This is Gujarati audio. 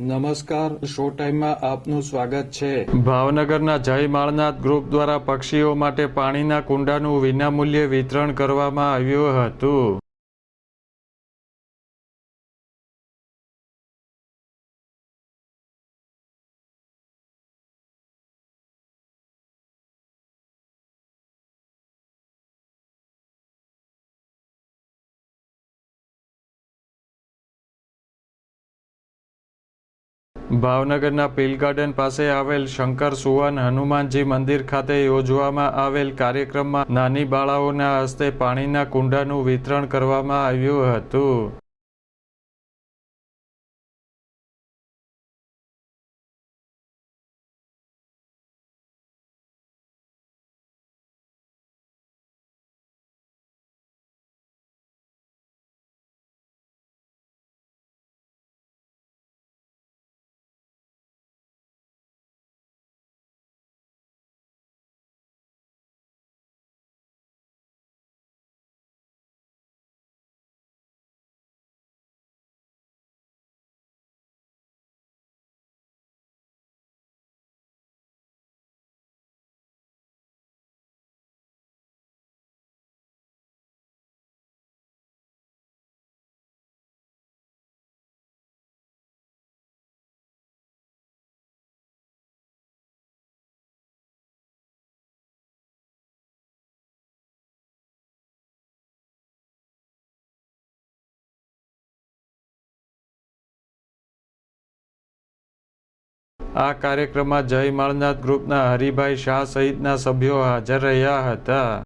નમસ્કાર, શો ટાઈમમાં આપનું સ્વાગત છે. ભાવનગરના જય માળનાથ ગ્રુપ દ્વારા પક્ષીઓ માટે પાણીના કુંડાનું વિનામૂલ્યે વિતરણ કરવામાં આવ્યું હતું. ભાવનગરના પીલ ગાર્ડન પાસે આવેલ શંકર સુવન હનુમાનજી મંદિર ખાતે યોજવામાં આવેલ કાર્યક્રમમાં નાની બાળાઓના હસ્તે પાણીના કુંડાનું વિતરણ કરવામાં આવ્યું હતું. આ કાર્યક્રમમાં જય માળનાથ ગ્રુપના હરિભાઈ શાહ સહિતના સભ્યો હાજર રહ્યા હતા.